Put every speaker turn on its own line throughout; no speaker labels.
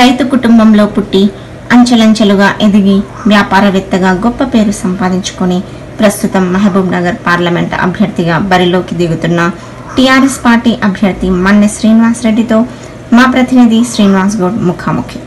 రైతు కుటుంబంలో పుట్టి అంచెలంచెలుగా ఎదిగి వ్యాపారవేత్తగా గొప్ప పేరు సంపాదించుకొని ప్రస్తుతం మహబూబ్ నగర్ పార్లమెంట్ అభ్యర్థిగా బరిలోకి దిగుతున్న టీఆర్ఎస్ పార్టీ అభ్యర్థి మన్నె శ్రీనివాస్ రెడ్డితో మా ప్రతినిధి శ్రీనివాస్ గౌడ్ ముఖాముఖి.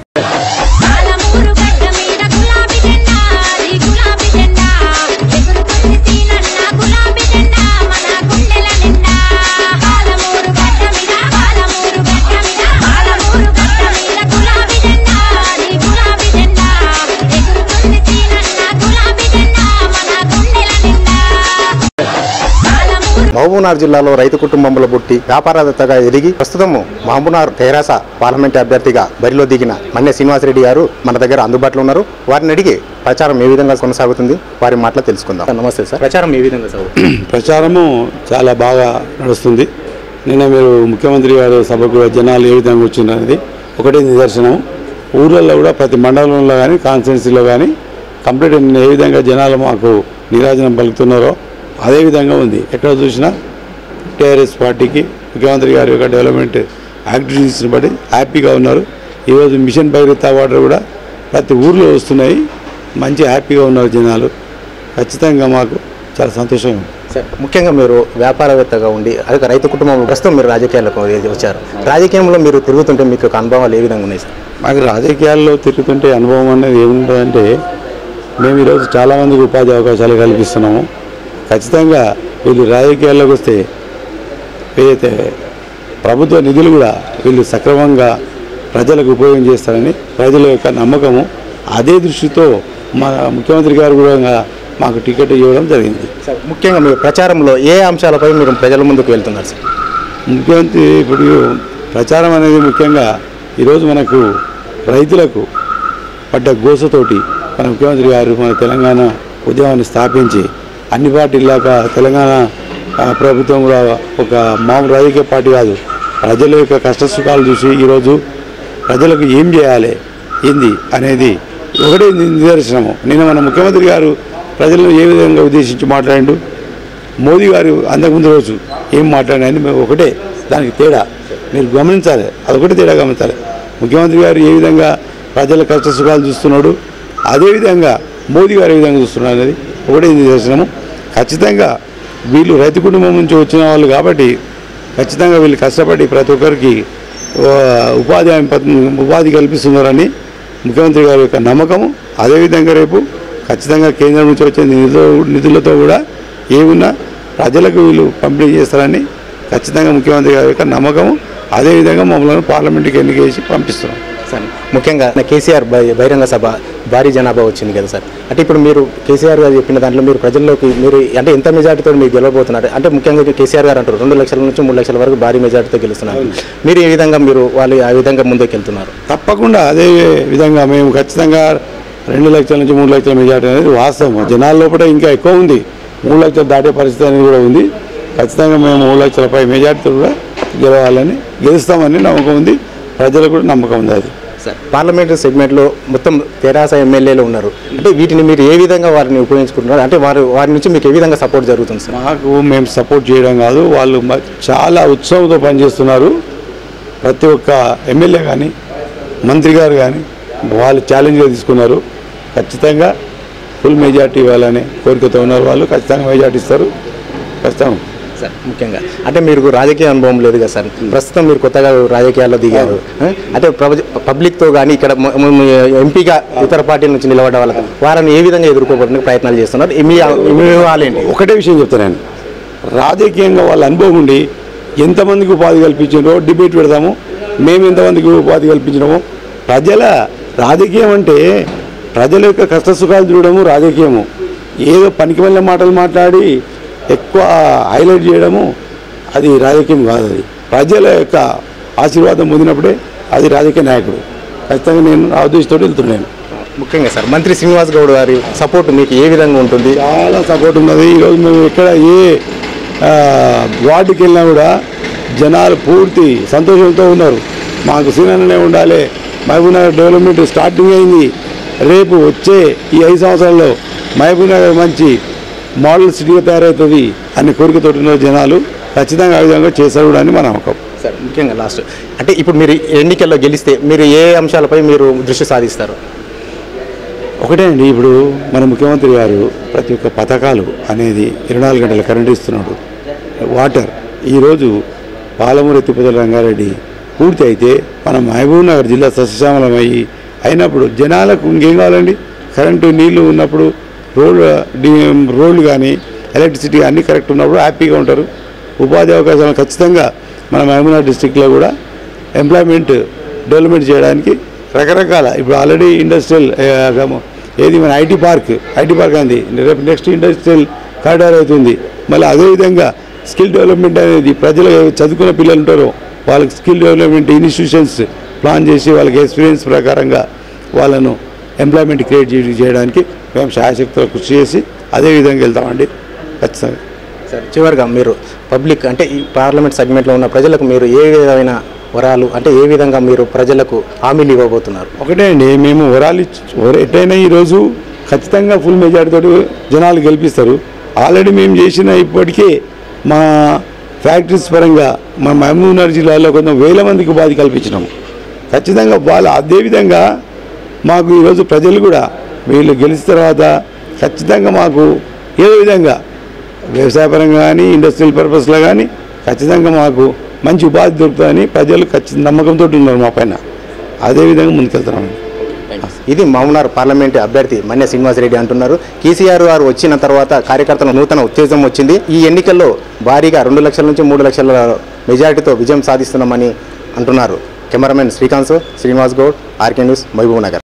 మహబూబ్నగర్ జిల్లాలో రైతు కుటుంబంలో పుట్టి వ్యాపారవేత్తగా ఎదిగి ప్రస్తుతం మహబూబ్నగర్ తెరాస పార్లమెంట్ అభ్యర్థిగా బరిలో దిగిన మన్నె శ్రీనివాసరెడ్డి గారు మన దగ్గర అందుబాటులో ఉన్నారు. వారిని అడిగి ప్రచారం ఏ విధంగా కొనసాగుతుంది? వారి మాటలు తెలుసుకుందాం. నమస్తే సార్. ప్రచారం ఏ విధంగా సాగుతుంది?
ప్రచారము చాలా బాగా నడుస్తుంది. నిన్న మీరు ముఖ్యమంత్రి గారు సభకు జనాలు ఏ విధంగా వచ్చిందనేది ఒకటే నిదర్శనం ఊర్లలో కూడా ప్రతి మండలంలో కానీ కాన్స్టిట్యున్సీలో కానీ కంప్లీట్ నిన్న ఏ విధంగా జనాలు మాకు నీరాజనం పలుకుతున్నారో అదే విధంగా ఉంది. ఎక్కడ చూసినా టీఆర్ఎస్ పార్టీకి ముఖ్యమంత్రి గారి యొక్క డెవలప్మెంట్ యాక్టివిటీస్ని బట్టి హ్యాపీగా ఉన్నారు. ఈరోజు మిషన్ భగీరథ వాటర్ కూడా ప్రతి ఊర్లో వస్తున్నాయి. మంచి హ్యాపీగా ఉన్నారు జనాలు. ఖచ్చితంగా మాకు చాలా సంతోషంగా ఉంది.
సార్ ముఖ్యంగా మీరు వ్యాపారవేత్తగా ఉండి అదే రైతు కుటుంబంలో ప్రస్తుతం మీరు రాజకీయాలకు వచ్చారు. రాజకీయంలో మీరు తిరుగుతుంటే మీకు ఒక అనుభవాలు ఏ విధంగా ఉన్నాయి సార్?
మాకు రాజకీయాల్లో తిరుగుతుంటే అనుభవం అనేది ఏముంటుందంటే మేము ఈరోజు చాలామందికి ఉపాధి అవకాశాలు కల్పిస్తున్నాము. ఖచ్చితంగా వీళ్ళు రాజకీయాల్లోకి వస్తే ఏదైతే ప్రభుత్వ నిధులు కూడా వీళ్ళు సక్రమంగా ప్రజలకు ఉపయోగం చేస్తారని ప్రజల యొక్క నమ్మకము అదే దృష్టితో మా ముఖ్యమంత్రి గారు కూడా మాకు టికెట్ ఇవ్వడం జరిగింది.
ముఖ్యంగా మీరు ప్రచారంలో ఏ అంశాలపై మీరు ప్రజల ముందుకు వెళ్తున్నారు సార్?
ముఖ్యమంత్రి ఇప్పుడు ప్రచారం అనేది ముఖ్యంగా ఈరోజు మనకు రైతులకు పడ్డ గోసతోటి మన ముఖ్యమంత్రి గారు మన తెలంగాణ ఉద్యమాన్ని స్థాపించి అన్ని పార్టీలాగా తెలంగాణ ప్రభుత్వం కూడా ఒక మామూలు రాజకీయ పార్టీ కాదు. ప్రజల యొక్క కష్టసుఖాలు చూసి ఈరోజు ప్రజలకు ఏం చేయాలి ఏంది అనేది ఒకటే నిదర్శనము. నిన్న మన ముఖ్యమంత్రి గారు ప్రజలను ఏ విధంగా ఉద్దేశించి మాట్లాడిండు? మోదీ గారు అంతకుముందు రోజు ఏం మాట్లాడారని మేము ఒకటే దానికి తేడా. మీరు గమనించాలి అదొకటి తేడా గమనించాలి. ముఖ్యమంత్రి గారు ఏ విధంగా ప్రజల కష్ట సుఖాలు చూస్తున్నాడు అదేవిధంగా మోదీ గారు ఏ విధంగా చూస్తున్నాడు అనేది ఒకటే నిదర్శనము ఖచ్చితంగా వీళ్ళు రైతు కుటుంబం నుంచి వచ్చిన వాళ్ళు కాబట్టి ఖచ్చితంగా వీళ్ళు కష్టపడి ప్రతి ఒక్కరికి ఉపాధి హామీ ఉపాధి కల్పిస్తున్నారని ముఖ్యమంత్రి గారి యొక్క నమ్మకము. అదేవిధంగా రేపు ఖచ్చితంగా కేంద్రం నుంచి వచ్చే నిధులతో నిధులతో కూడా ఏమున్నా ప్రజలకు వీళ్ళు పంపిణీ చేస్తారని ఖచ్చితంగా ముఖ్యమంత్రి గారి యొక్క నమ్మకము. అదేవిధంగా మమ్మల్ని పార్లమెంట్కి ఎన్నికేసి పంపిస్తున్నాం.
సరే ముఖ్యంగా నా కేసీఆర్ బహిరంగ సభ భారీ జనాభా వచ్చింది కదా సార్. అంటే ఇప్పుడు మీరు కేసీఆర్ గారు చెప్పిన దాంట్లో మీరు ప్రజల్లోకి మీరు అంటే ఎంత మెజార్టీతో మీరు గెలవబోతున్నారు? అంటే ముఖ్యంగా కేసీఆర్ గారు అంటారు రెండు లక్షల నుంచి మూడు లక్షల వరకు భారీ మెజార్టీతో గెలుస్తున్నారు. మీరు ఏ విధంగా మీరు వాళ్ళు ఆ విధంగా ముందుకు వెళ్తున్నారు
తప్పకుండా అదే విధంగా మేము ఖచ్చితంగా రెండు లక్షల నుంచి మూడు లక్షల మెజార్టీ అనేది వాస్తవం. జనాల లోపల ఇంకా ఎక్కువ ఉంది. మూడు లక్షలు దాటే పరిస్థితి అనేది కూడా ఉంది. ఖచ్చితంగా మేము మూడు లక్షల పై మెజార్టీతో కూడా గెలవాలని గెలుస్తామని నమ్మకం ఉంది. ప్రజలకు కూడా నమ్మకం ఉంది అది.
సార్. పార్లమెంట్ సెగ్మెంట్లో మొత్తం తెరాస ఎమ్మెల్యేలు ఉన్నారు. అంటే వీటిని మీరు ఏ విధంగా వారిని ఉపయోగించుకుంటున్నారు? అంటే వారు వారి నుంచి మీకు ఏ విధంగా సపోర్ట్ జరుగుతుంది సార్?
మాకు మేము సపోర్ట్ చేయడం కాదు వాళ్ళు చాలా ఉత్సవంతో పనిచేస్తున్నారు. ప్రతి ఒక్క ఎమ్మెల్యే కానీ మంత్రి గారు కానీ వాళ్ళు ఛాలెంజ్గా తీసుకున్నారు. ఖచ్చితంగా ఫుల్ మెజార్టీ ఇవ్వాలని కోరికతో ఉన్నారు వాళ్ళు. ఖచ్చితంగా మెజార్టీ ఇస్తారు. ఖచ్చితంగా.
సార్. ముఖ్యంగా. అంటే మీరు రాజకీయ అనుభవం లేదు కదా సార్. ప్రస్తుతం మీరు కొత్తగా రాజకీయాల్లో దిగారు? అంటే పబ్లిక్తో కానీ ఇక్కడ ఎంపీగా ఇతర పార్టీల నుంచి నిలబడ్డ వాళ్ళకి వారిని ఏ విధంగా ఎదుర్కోవడానికి ప్రయత్నాలు చేస్తున్నారు? మీ వాళ్ళేంటి
ఒకటే విషయం చెప్తాను రాజకీయంగా వాళ్ళ అనుభవం ఉండి ఎంతమందికి ఉపాధి కల్పించారో డిబేట్ పెడదాము. మేము ఎంతమందికి ఉపాధి కల్పించినామో. ప్రజల రాజకీయం అంటే ప్రజల యొక్క కష్ట సుఖాలు చూడడము రాజకీయము. ఏదో పనికి వెళ్ళే మాటలు మాట్లాడి ఎక్కువ హైలైట్ చేయడము అది రాజకీయం కాదు అది. ప్రజల యొక్క ఆశీర్వాదం పొందినప్పుడే అది రాజకీయ నాయకుడు. ఖచ్చితంగా నేను ఆ ఉద్దేశంతో వెళ్తున్నాను.
ముఖ్యంగా సార్ మంత్రి శ్రీనివాస్ గౌడ్ గారి సపోర్ట్ మీకు ఏ విధంగా ఉంటుంది?
చాలా సపోర్ట్ ఉన్నది. ఈరోజు మేము ఎక్కడ ఏ వార్డుకి వెళ్ళినా కూడా జనాలు పూర్తి సంతోషంతో ఉన్నారు. మాకు సీననే ఉండాలి. మహబూబ్నగర్ డెవలప్మెంట్ స్టార్టింగ్ అయింది. రేపు వచ్చే ఈ ఐదు సంవత్సరాల్లో మహబూబ్నగర్ మంచి మోడల్ సిటీగా తయారవుతుంది అనే కోరికతో జనాలు ఖచ్చితంగా ఆ విధంగా కూడా అని మా నమ్మకం.
సార్ ముఖ్యంగా లాస్ట్ అంటే ఇప్పుడు మీరు ఎన్నికల్లో గెలిస్తే మీరు ఏ అంశాలపై మీరు దృష్టి సాధిస్తారు?
ఒకటే అండి ఇప్పుడు మన ముఖ్యమంత్రి గారు ప్రతి ఒక్క పథకాలు అనేది ఇరవై నాలుగు గంటల కరెంట్ ఇస్తున్నాడు. వాటర్ ఈరోజు పాలమూరు ఎత్తిపోతల రంగారెడ్డి పూర్తి అయితే మన మహబూబ్ నగర్ జిల్లా సస్యశ్యామలం అయ్యి అయినప్పుడు జనాలకు ఇంకేం కావాలండి? కరెంటు నీళ్ళు ఉన్నప్పుడు రోడ్లు డి రోడ్లు కానీ ఎలక్ట్రిసిటీ అన్నీ కరెక్ట్ ఉన్నప్పుడు హ్యాపీగా ఉంటారు. ఉపాధి అవకాశాలు ఖచ్చితంగా మన మహబూబ్నగర్ డిస్టిక్లో కూడా ఎంప్లాయ్మెంట్ డెవలప్మెంట్ చేయడానికి రకరకాల ఇప్పుడు ఆల్రెడీ ఇండస్ట్రియల్ ఏది మన ఐటీ పార్క్ ఐటీ పార్క్ అంది రేపు నెక్స్ట్ ఇండస్ట్రియల్ కారిడార్ అవుతుంది. మళ్ళీ అదేవిధంగా స్కిల్ డెవలప్మెంట్ అనేది ప్రజలు చదువుకున్న పిల్లలు ఉంటారో. వాళ్ళకి స్కిల్ డెవలప్మెంట్ ఇన్స్టిట్యూషన్స్ ప్లాన్ చేసి వాళ్ళకి ఎక్స్పీరియన్స్ ప్రకారంగా వాళ్ళను ఎంప్లాయ్మెంట్ క్రియేట్ చేయ- చేయడానికి మేము శాయశక్తులు కృషి చేసి అదే విధంగా వెళ్తామండి. ఖచ్చితంగా.
సార్ చివరిగా మీరు పబ్లిక్ అంటే ఈ పార్లమెంట్ సెగ్మెంట్లో ఉన్న ప్రజలకు మీరు ఏ విధమైన వరాలు అంటే ఏ విధంగా మీరు ప్రజలకు హామీలు ఇవ్వబోతున్నారు?
ఒకటే అండి మేము వరాలు ఎట్టయినా ఈరోజు ఖచ్చితంగా ఫుల్ మెజారిటీతో జనాలు గెలిపిస్తారు. ఆల్రెడీ మేము చేసిన ఇప్పటికే మా ఫ్యాక్టరీస్ పరంగా మా మహబూబ్నగర్ జిల్లాలో కొంత వేల మందికి ఉపాధి కల్పించినాం ఖచ్చితంగా వాళ్ళు అదేవిధంగా మాకు ఈరోజు ప్రజలు కూడా వీళ్ళు గెలిచిన తర్వాత ఖచ్చితంగా మాకు ఏదో విధంగా వ్యవసాయపరంగా కానీ ఇండస్ట్రియల్ పర్పస్లో కానీ ఖచ్చితంగా మాకు మంచి ఉపాధి దొరుకుతుందని ప్రజలు ఖచ్చితంగా నమ్మకంతో ఉన్నారు మా పైన. అదేవిధంగా ముందుకెళ్తున్నామండి
ఇది మౌనార్ పార్లమెంట్ అభ్యర్థి మన్య శ్రీనివాసరెడ్డి అంటున్నారు. కేసీఆర్ గారు వచ్చిన తర్వాత కార్యకర్తల నూతన ఉత్తేజం వచ్చింది. ఈ ఎన్నికల్లో భారీగా రెండు లక్షల నుంచి మూడు లక్షల మెజారిటీతో విజయం సాధిస్తున్నామని అంటున్నారు. Cameraman Srikanth Srinivas Goud RK news Mahabubnagar.